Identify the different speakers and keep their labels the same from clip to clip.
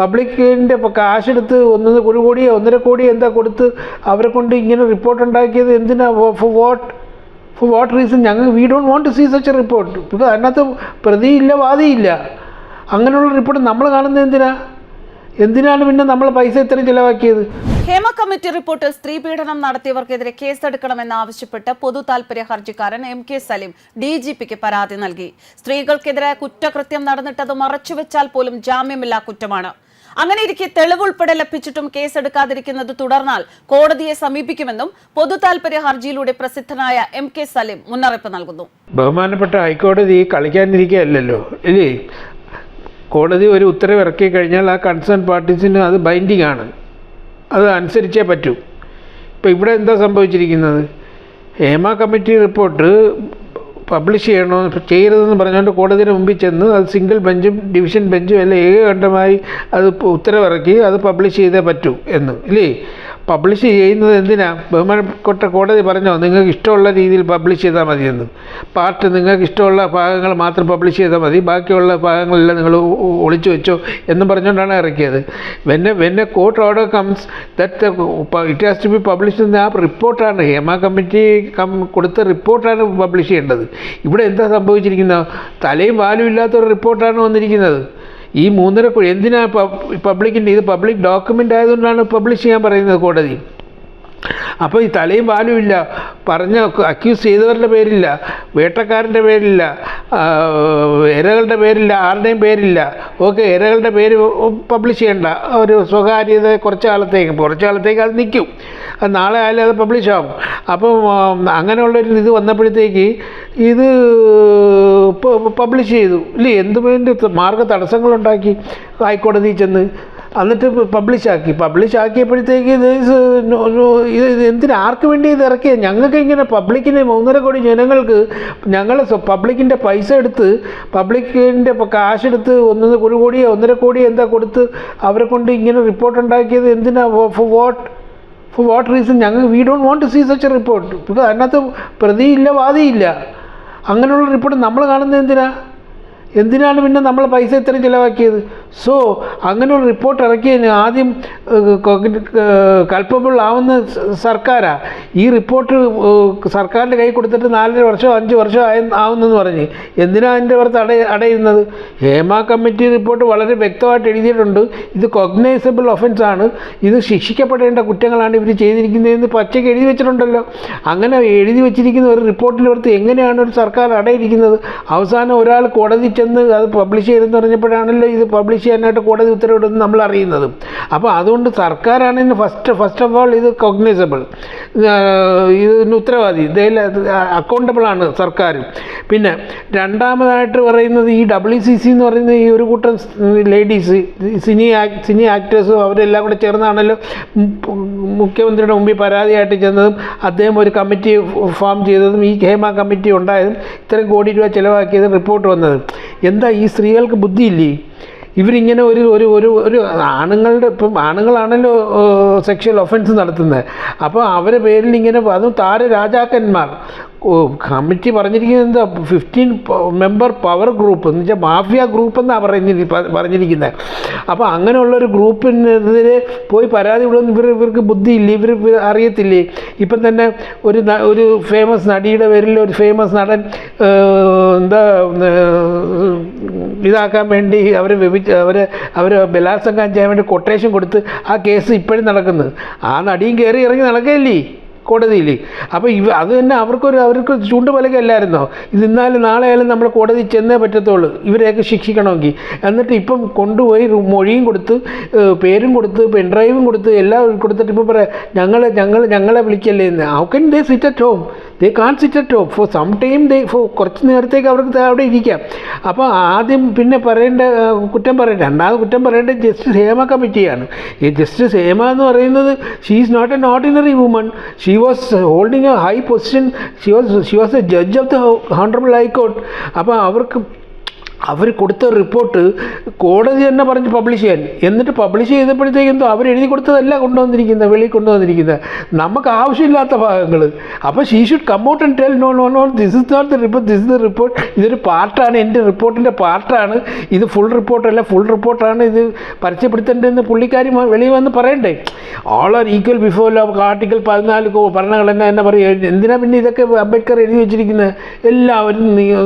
Speaker 1: പബ്ലിക്കിന്റെ കാശെടുത്ത് ഒന്ന് ഒരു കോടിയോ ഒന്നര കോടിയോ എന്താ കൊടുത്ത് അവരെ കൊണ്ട് ഇങ്ങനെ റിപ്പോർട്ട് ഉണ്ടാക്കിയത് എന്തിനാ? For what for what reason ഞങ്ങൾ we don't want to see such a report because അതിനകത്ത് പ്രതിയില്ല വാദിയില്ല. അങ്ങനെയുള്ള റിപ്പോർട്ട് നമ്മൾ കാണുന്നത് എന്തിനാ? എന്തിനാണ് പിന്നെ നമ്മൾ പൈസ ഇത്രയും ചിലവാക്കിയത്?
Speaker 2: ഹേമ കമ്മിറ്റി റിപ്പോർട്ടിൽ സ്ത്രീ പീഡനം നടത്തിയവർക്കെതിരെ കേസെടുക്കണമെന്ന് ആവശ്യപ്പെട്ട് പൊതു താൽപര്യ ഹർജിക്കാരൻ M K Salim D G പിക്ക് പരാതി നൽകി. സ്ത്രീകൾക്കെതിരെ കുറ്റകൃത്യം നടന്നിട്ടത് മറച്ചുവെച്ചാൽ പോലും ജാമ്യമില്ലാ കുറ്റമാണ്. അങ്ങനെ ഇരിക്കെ തെളിവുൾപ്പെടെ ലഭിച്ചിട്ടും കേസെടുക്കാതിരിക്കുന്നത് തുടർന്നാൽ കോടതിയെ സമീപിക്കുമെന്നും പൊതു താൽപര്യ ഹർജിയിലൂടെ പ്രസിദ്ധനായ എം കെ സലീം മുന്നറിയിപ്പ് നൽകുന്നു.
Speaker 1: ബഹുമാനപ്പെട്ട ഹൈക്കോടതി കളിക്കാനിരിക്കുകയല്ലോ ഇല്ലേ? കോടതി ഒരു ഉത്തരവ് ഇറക്കി കഴിഞ്ഞാൽ ആ കൺസേൺ പാർട്ടീസിന് അത് ബൈൻഡിങ് ആണ്. അത് അനുസരിച്ചേ പറ്റൂ. ഇപ്പോൾ ഇവിടെ എന്താ സംഭവിച്ചിരിക്കുന്നത്? ഹേമ കമ്മിറ്റി റിപ്പോർട്ട് പബ്ലിഷ് ചെയ്യണോ ചെയ്യരുതെന്ന് പറഞ്ഞുകൊണ്ട് കോടതിയുടെ മുമ്പിൽ ചെന്ന് അത് സിംഗിൾ ബെഞ്ചും ഡിവിഷൻ ബെഞ്ചും എല്ലാം ഏകകണ്ഠമായി അത് ഉത്തരവിറക്കി അത് പബ്ലിഷ് ചെയ്തേ പറ്റൂ എന്ന് ഇല്ലേ? പബ്ലിഷ് ചെയ്യുന്നത് എന്തിനാ? ബഹുമാനപ്പെട്ട കോടതി പറഞ്ഞോ? നിങ്ങൾക്ക് ഇഷ്ടമുള്ള രീതിയിൽ പബ്ലിഷ് ചെയ്താൽ മതിയെന്ന്. പാർട്ട് നിങ്ങൾക്ക് ഇഷ്ടമുള്ള ഭാഗങ്ങൾ മാത്രം പബ്ലിഷ് ചെയ്താൽ മതി. ബാക്കിയുള്ള ഭാഗങ്ങളെല്ലാം നിങ്ങൾ ഒളിച്ചു വെച്ചോ എന്നും പറഞ്ഞുകൊണ്ടാണ് ഇറക്കിയത്. When when court order comes that it has to be publish എന്ന ആ റിപ്പോർട്ടാണ്. ഹേമ കമ്മിറ്റി കം കൊടുത്ത റിപ്പോർട്ടാണ് പബ്ലിഷ് ചെയ്യേണ്ടത്. ഇവിടെ എന്താ സംഭവിച്ചിരിക്കുന്നത്? തലയും വാലും ഇല്ലാത്ത ഒരു റിപ്പോർട്ടാണ് വന്നിരിക്കുന്നത്. ഈ മൂന്നര കോടി എന്തിനാ പബ്ലിക്കിന്റെ ഇത് പബ്ലിക് ഡോക്യുമെന്റ് ആയതുകൊണ്ടാണ് പബ്ലിഷ് ചെയ്യാൻ പറയുന്നത് കോടതി? അപ്പോൾ ഈ തലയും പാലും ഇല്ല. പറഞ്ഞ അക്യൂസ് ചെയ്തവരുടെ പേരില്ല. വേട്ടക്കാരന്റെ പേരില്ല. ഇരകളുടെ പേരില്ല ആരുടെയും പേരില്ല. ഓക്കെ ഇരകളുടെ പേര് പബ്ലിഷ് ചെയ്യേണ്ട. ഒരു സ്വകാര്യത കുറച്ച് കാലത്തേക്ക് കുറച്ച് കാലത്തേക്ക് അത് നിൽക്കും അത് നാളെ ആയാലും അത് പബ്ലിഷ് ആവും. അപ്പം അങ്ങനെയുള്ളൊരു ഇത് വന്നപ്പോഴത്തേക്ക് ഇത് പബ്ലിഷ് ചെയ്തു. ഇല്ലേ എന്തുമേന്റെ മാർഗ തടസ്സങ്ങളുണ്ടാക്കി? ഹൈക്കോടതിയിൽ ചെന്ന് എന്നിട്ട് പബ്ലിഷ് ആക്കി. പബ്ലിഷ് ഇത് ഇത് ആർക്ക് വേണ്ടി ഇത് ഇറക്കിയത് ഞങ്ങൾക്ക് ഇങ്ങനെ പബ്ലിക്കിന് മൂന്നര കോടി ജനങ്ങൾക്ക് ഞങ്ങൾ പബ്ലിക്കിന്റെ പൈസ എടുത്ത് പബ്ലിക്കിന്റെ കാശെടുത്ത് ഒന്ന് ഒരു കോടിയോ ഒന്നര കോടിയോ എന്താ കൊടുത്ത് അവരെ കൊണ്ട് ഇങ്ങനെ റിപ്പോർട്ട് ഉണ്ടാക്കിയത് എന്തിനാ? For what for what reason ഞങ്ങൾ we don't want to see such a report because അതിനകത്ത് പ്രതിയില്ല വാദിയില്ല. അങ്ങനെയുള്ള റിപ്പോർട്ട് നമ്മൾ കാണുന്നത് എന്തിനാ? എന്തിനാണ് പിന്നെ നമ്മൾ പൈസ ഇത്രയും ചിലവാക്കിയത്? സോ അങ്ങനെ ഒരു റിപ്പോർട്ട് ഇറക്കിയതിന് ആദ്യം കൽപ്പബിൾ ആവുന്ന സർക്കാരാ. ഈ റിപ്പോർട്ട് സർക്കാരിന്റെ കൈ കൊടുത്തിട്ട് നാലര വർഷം അഞ്ച് വർഷം ആയ ആവുന്നെന്ന് പറഞ്ഞ്. എന്തിനാണ് അതിന്റെ പുറത്ത് അട അടയുന്നത്? ഹേമ കമ്മിറ്റി റിപ്പോർട്ട് വളരെ വ്യക്തമായിട്ട് എഴുതിയിട്ടുണ്ട്. ഇത് കൊഗ്നൈസബിൾ ഒഫൻസ് ആണ്. ഇത് ശിക്ഷിക്കപ്പെടേണ്ട കുറ്റങ്ങളാണ് ഇവർ ചെയ്തിരിക്കുന്നതെന്ന് പച്ചയ്ക്ക് എഴുതി വെച്ചിട്ടുണ്ടല്ലോ. അങ്ങനെ എഴുതി വെച്ചിരിക്കുന്ന ഒരു റിപ്പോർട്ടിന്റെ പുറത്ത് എങ്ങനെയാണ് ഒരു സർക്കാർ അടയിരിക്കുന്നത്? അവസാനം ഒരാൾ കോടതി ചെന്ന് അത് പബ്ലിഷ് ചെയ്തെന്ന് പറഞ്ഞപ്പോഴാണല്ലോ ഇത് പബ്ലിഷ് ചെയ്യാനായിട്ട് കോടതി ഉത്തരവിടുന്നത് നമ്മൾ അറിയുന്നത്. അപ്പോൾ അതുകൊണ്ട് സർക്കാരാണ് ഇതിന് ഫസ്റ്റ് ഫസ്റ്റ് ഓഫ് ഓൾ ഇത് കോഗ്നൈസബിൾ ഇതിന് ഉത്തരവാദി. അക്കൗണ്ടബിൾ ആണ് സർക്കാർ പിന്നെ രണ്ടാമതായിട്ട് പറയുന്നത് ഈ ഡബ്ല്യു സി സി എന്ന് പറയുന്ന ഈ ഒരു കൂട്ടം ലേഡീസ് സിനി സിനി ആക്ടേഴ്സും അവരെല്ലാം കൂടെ ചേർന്നാണല്ലോ മുഖ്യമന്ത്രിയുടെ മുമ്പിൽ പരാതിയായിട്ട് ചെന്നതും അദ്ദേഹം ഒരു കമ്മിറ്റി ഫോം ചെയ്തതും ഈ ഹേമ കമ്മിറ്റി ഉണ്ടായതും ഇത്രയും കോടി രൂപ ചിലവാക്കിയതും റിപ്പോർട്ട് വന്നത്. എന്താ ഈ സ്ത്രീകൾക്ക് ബുദ്ധിയില്ലേ? ഇവരിങ്ങനെ ഒരു ഒരു ഒരു ഒരു ആണുങ്ങളുടെ ഇപ്പം ആണുങ്ങളാണല്ലോ സെക്ഷൽ ഒഫൻസ് നടത്തുന്നത്. അപ്പോൾ അവരെ പേരിൽ ഇങ്ങനെ അതും താര രാജാക്കന്മാർ കമ്മിറ്റി പറഞ്ഞിരിക്കുന്നത് എന്താ? ഫിഫ്റ്റീൻ മെമ്പർ പവർ ഗ്രൂപ്പ് എന്ന് വെച്ചാൽ മാഫിയ ഗ്രൂപ്പ് എന്നാണ് പറഞ്ഞിരി പറഞ്ഞിരിക്കുന്നത് അപ്പോൾ അങ്ങനെയുള്ളൊരു ഗ്രൂപ്പിനെതിരെ പോയി പരാതി വിടുന്ന ഇവർ ഇവർക്ക് ബുദ്ധിയില്ല? ഇവർ അറിയത്തില്ലേ? ഇപ്പം തന്നെ ഒരു ഒരു ഫേമസ് നടിയുടെ പേരിൽ ഒരു ഫേമസ് നടൻ എന്താ ഇതാക്കാൻ വേണ്ടി അവരെ വ്യഭിച്ച അവരെ അവർ ബലാത്സംഗം ചെയ്യാൻ വേണ്ടി കൊട്ടേഷൻ കൊടുത്ത് ആ കേസ് ഇപ്പോഴും നടക്കുന്നത്. ആ നടിയും കയറി ഇറങ്ങി നടക്കുകയല്ലേ? കോടതിയിൽ അപ്പോൾ ഇവ അത് തന്നെ അവർക്കൊരു അവർക്ക് ചൂണ്ടുപലകല്ലായിരുന്നോ ഇത് ഇന്നാലും നാളെ ആയാലും നമ്മൾ കോടതി ചെന്നേ പറ്റത്തുള്ളൂ. ഇവരെയൊക്കെ ശിക്ഷിക്കണമെങ്കിൽ. എന്നിട്ട് ഇപ്പം കൊണ്ടുപോയി മൊഴിയും കൊടുത്ത് പേരും കൊടുത്ത് പെൻഡ്രൈവും കൊടുത്ത് എല്ലാം കൊടുത്തിട്ട് ഇപ്പം പറയാം ഞങ്ങൾ ഞങ്ങൾ ഞങ്ങളെ വിളിക്കല്ലേ എന്ന്. How can they sit at home they can't sit at home for some time they for കുറച്ച് നേരത്തേക്ക് അവർക്ക് അവിടെ ഇരിക്കാം. അപ്പോൾ ആദ്യം പിന്നെ പറയേണ്ട കുറ്റം പറയേണ്ട. രണ്ടാമത് കുറ്റം പറയേണ്ട ജസ്റ്റിസ് ഹേമ കമ്മിറ്റിയാണ്. ഈ ജസ്റ്റിസ് ഹേമ എന്ന് പറയുന്നത് she is not an ordinary woman she was uh, holding a high position. She was she was a judge of the honorable high court. அப்போ அவருக்கு അവർ കൊടുത്ത റിപ്പോർട്ട് കോടതി തന്നെ പറഞ്ഞ് പബ്ലിഷ് ചെയ്യാൻ. എന്നിട്ട് പബ്ലിഷ് ചെയ്തപ്പോഴത്തേക്കും എന്തോ അവർ എഴുതി കൊടുത്തതല്ല കൊണ്ടുവന്നിരിക്കുന്നത് വെളിയിൽ കൊണ്ടുവന്നിരിക്കുന്നത്. നമുക്ക് ആവശ്യമില്ലാത്ത ഭാഗങ്ങൾ അപ്പോൾ she should come out and tell no no no this is not the report this is the report ഇതൊരു പാർട്ടാണ് എന്റെ റിപ്പോർട്ടിന്റെ പാർട്ടാണ്. ഇത് ഫുൾ റിപ്പോർട്ടല്ല ഫുൾ റിപ്പോർട്ടാണ് ഇത് പരസ്യപ്പെടുത്തേണ്ടതെന്ന് പുള്ളിക്കാരി വെളിയിൽ വന്ന് പറയണ്ടേ? All are equal before law article പതിനാല് ഭരണഘടന എന്നെ പറയും. എന്തിനാ പിന്നെ ഇതൊക്കെ അംബേദ്കർ എഴുതി വെച്ചിരിക്കുന്നത്? എല്ലാവരും നിയ-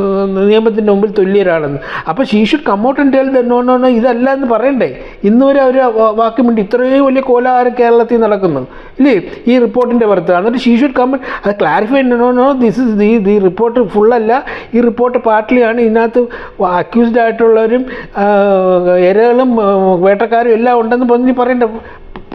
Speaker 1: നിയമത്തിന്റെ മുമ്പിൽ തുല്യരാണെന്ന്. അപ്പോൾ she should and no no no ഇതല്ല എന്ന് പറയണ്ടേ. ഇന്ന് വരെ അവർ വാക്യം വേണ്ടി ഇത്രയും വലിയ കോലാഹാരം കേരളത്തിൽ നടക്കുന്നു. ഇല്ലേ? ഈ റിപ്പോർട്ടിന്റെ പുറത്ത്. എന്നിട്ട് ഷീ ഷുഡ് കമ്മ അത് clarify no no this is the the report ഫുള്ളല്ല ഈ റിപ്പോർട്ട് പാർട്ടിലിയാണ് ഇതിനകത്ത് അക്യൂസ്ഡ് ആയിട്ടുള്ളവരും എരകളും വേട്ടക്കാരും എല്ലാം ഉണ്ടെന്ന് പറഞ്ഞ് പറയണ്ടേ.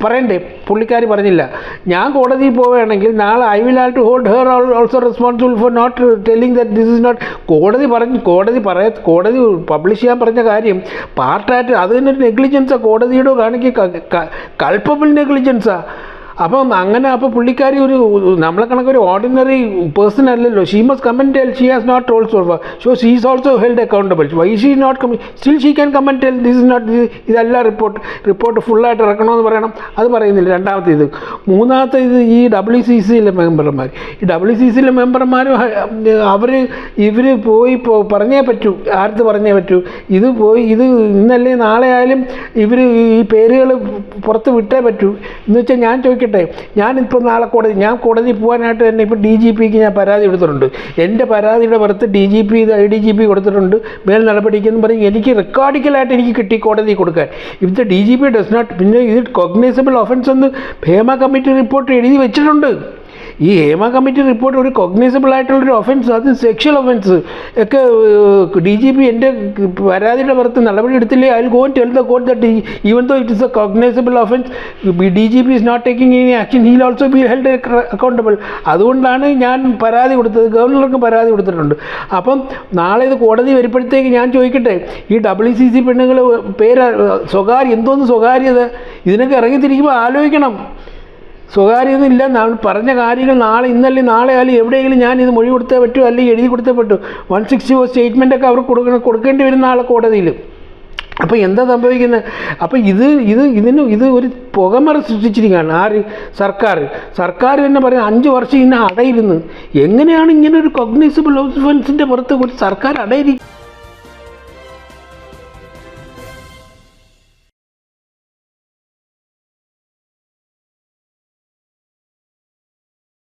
Speaker 1: പറയണ്ടേ? പുള്ളിക്കാരി പറഞ്ഞില്ല. ഞാൻ കോടതിയിൽ പോവുകയാണെങ്കിൽ നാളെ I will have to hold her also responsible for not telling that this is not കോടതി പറഞ്ഞ് കോടതി പറയ കോടതി പബ്ലിഷ് ചെയ്യാൻ പറഞ്ഞ കാര്യം പാർട്ടായിട്ട് അത് തന്നെ നെഗ്ലിജൻസാണ് കോടതിയുടെ കാണിക്കുക കൾപ്പബിൾ നെഗ്ലിജൻസാണ് അപ്പം അങ്ങനെ അപ്പോൾ പുള്ളിക്കാരി ഒരു നമ്മളെ കണക്ക് ഒരു ഓർഡിനറി പേഴ്സൺ അല്ലല്ലോ. She must comment tell she has not also show she is also held accountable why she not come still she can comment tell this is not ഇതല്ല റിപ്പോർട്ട് റിപ്പോർട്ട് ഫുള്ളായിട്ട് ഇറക്കണമെന്ന് പറയണം. അത് പറയുന്നില്ല. രണ്ടാമത്തെ ഇത്. മൂന്നാമത്തെ ഇത് ഈ ഡബ്ല്യു സി സിയിലെ മെമ്പർമാർ ഈ ഡബ്ല്യു സി സിയിലെ മെമ്പർമാരും അവർ ഇവർ പോയി പറഞ്ഞേ പറ്റൂ. ആർത്ത് പറഞ്ഞേ പറ്റൂ? ഇത് പോയി ഇത് ഇന്നല്ലേ നാളെ ആയാലും ഇവർ ഈ പേരുകൾ പുറത്ത് വിട്ടേ പറ്റൂ. എന്ന് വെച്ചാൽ ഞാൻ ചോദിക്കട്ടെ? ഞാനിപ്പോൾ നാളെ കോടതി ഞാൻ കോടതി പോകാനായിട്ട് തന്നെ ഇപ്പോൾ ഡി ജി പിക്ക് ഞാൻ പരാതി കൊടുത്തിട്ടുണ്ട്. എന്റെ പരാതിയുടെ പുറത്ത് D G P I D G P കൊടുത്തിട്ടുണ്ട്. മേൽ നടപടിക്കെന്ന് പറയും. എനിക്ക് റെക്കോർഡിക്കലായിട്ട് എനിക്ക് കിട്ടി കോടതി കൊടുക്കാൻ. If D G P does not പിന്നെ ഇത് കോഗ്നൈസബിൾ ഒഫൻസ് എന്ന് ഭേമ കമ്മിറ്റി റിപ്പോർട്ട് എഴുതി വെച്ചിട്ടുണ്ട്. ഈ ഹേമ കമ്മിറ്റി റിപ്പോർട്ട് ഒരു കൊഗ്നൈസബിൾ ആയിട്ടുള്ളൊരു ഒഫൻസ് അത് സെക്ഷൽ ഒഫൻസ് ഒക്കെ ഡി ജി പി എന്റെ പരാതിയുടെ പുറത്ത് നടപടി എടുത്തില്ലേ? I go tell the court that even though it is a cognizable offence D G P is not taking any action he'll also be held accountable അതുകൊണ്ടാണ് ഞാൻ പരാതി കൊടുത്തത്. ഗവർണർക്ക് പരാതി കൊടുത്തിട്ടുണ്ട്. അപ്പം നാളെ ഇത് കോടതി വരുമ്പോഴത്തേക്ക് ഞാൻ ചോദിക്കട്ടെ? ഈ ഡബ്ല്യു സി സി പെണ്ണുങ്ങൾ പേര് സ്വകാര്യ എന്തോന്ന് സ്വകാര്യത? ഇതിനൊക്കെ ഇറങ്ങിത്തിരിക്കുമ്പോൾ ആലോചിക്കണം. സ്വകാര്യതയില്ല ഇല്ല പറഞ്ഞ കാര്യങ്ങൾ നാളെ ഇന്നല്ലേ നാളെ ആയാലും എവിടെയെങ്കിലും ഞാൻ ഇത് മൊഴി കൊടുത്തേ പറ്റൂ അല്ലെങ്കിൽ എഴുതി കൊടുത്തേ പറ്റൂ. വൺ സിക്സ്റ്റി ഫോർ സ്റ്റേറ്റ്മെന്റൊക്കെ അവർക്ക് അവർ കൊടുക്കണം കൊടുക്കേണ്ടി വരുന്ന ആളെ കോടതിയിൽ. അപ്പോൾ എന്താ സംഭവിക്കുന്നത്? അപ്പോൾ ഇത് ഇത് ഇതിന് ഇത് ഒരു പുകമറ സൃഷ്ടിച്ചിരിക്കുകയാണ്. ആര്? സർക്കാർ. സർക്കാർ തന്നെ പറയുന്നത് അഞ്ച് വർഷം ഇന്ന് അടയിരുന്നു. എങ്ങനെയാണ് ഇങ്ങനെ ഒരു കൊഗ്നൈസബിൾ ഓഫൻസിന്റെ പുറത്ത് ഒരു സർക്കാർ അടയിരിക്കുന്നത്